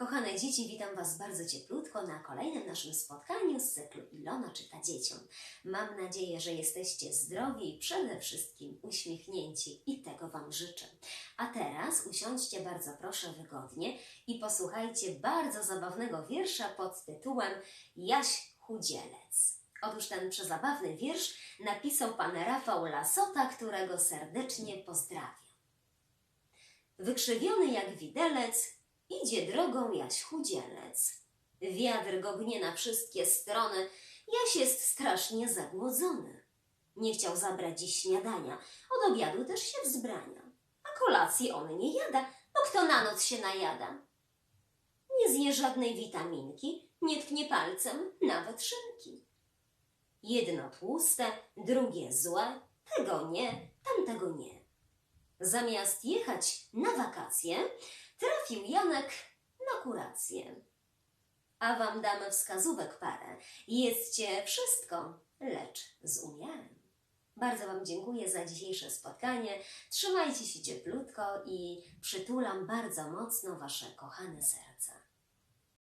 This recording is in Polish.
Kochane dzieci, witam Was bardzo cieplutko na kolejnym naszym spotkaniu z cyklu Ilona czyta dzieciom. Mam nadzieję, że jesteście zdrowi i przede wszystkim uśmiechnięci i tego Wam życzę. A teraz usiądźcie bardzo proszę wygodnie i posłuchajcie bardzo zabawnego wiersza pod tytułem Jaś Chudzielec. Otóż ten przezabawny wiersz napisał pan Rafał Lasota, którego serdecznie pozdrawiam. Wykrzywiony jak widelec, idzie drogą Jaś chudzielec. Wiatr go gnie na wszystkie strony, Jaś jest strasznie zagłodzony. Nie chciał zabrać dziś śniadania, od obiadu też się wzbrania. A kolacji on nie jada, bo kto na noc się najada? Nie zje żadnej witaminki, nie tknie palcem nawet szynki. Jedno tłuste, drugie złe, tego nie, tamtego nie. Zamiast jechać na wakacje, trafił Janek na kurację. A wam damy wskazówek parę. Jedzcie wszystko, lecz z umiarem. Bardzo Wam dziękuję za dzisiejsze spotkanie. Trzymajcie się cieplutko i przytulam bardzo mocno Wasze kochane serca.